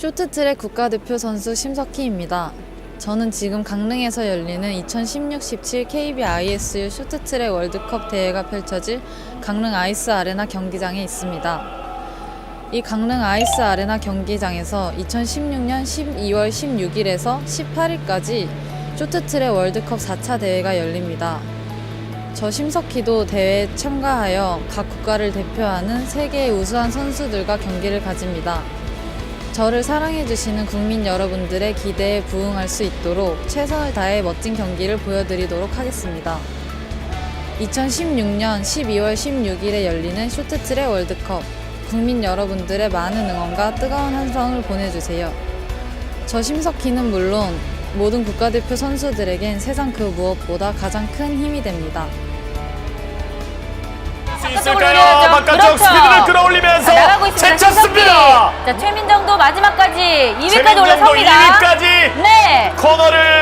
쇼트트랙 국가대표 선수 심석희입니다. 저는 지금 강릉에서 열리는 2016-17 KBISU 쇼트트랙 월드컵 대회가 펼쳐질 강릉 아이스 아레나 경기장에 있습니다. 이 강릉 아이스 아레나 경기장에서 2016년 12월 16일에서 18일까지 쇼트트랙 월드컵 4차 대회가 열립니다. 저 심석희도 대회에 참가하여 각 국가를 대표하는 세계의 우수한 선수들과 경기를 가집니다. 저를 사랑해주시는 국민 여러분들의 기대에 부응할 수 있도록 최선을 다해 멋진 경기를 보여드리도록 하겠습니다. 2016년 12월 16일에 열리는 쇼트트랙 월드컵 국민 여러분들의 많은 응원과 뜨거운 한성을 보내주세요. 저 심석희는 물론 모든 국가대표 선수들에겐 세상 그 무엇보다 가장 큰 힘이 됩니다. 수 있을까요? 올려야죠. 바깥쪽 그렇죠. 스피드를 끌어올 자, 최민정도 마지막까지 2위까지 최민정도 올라섭니다. 2위까지 네. 코너를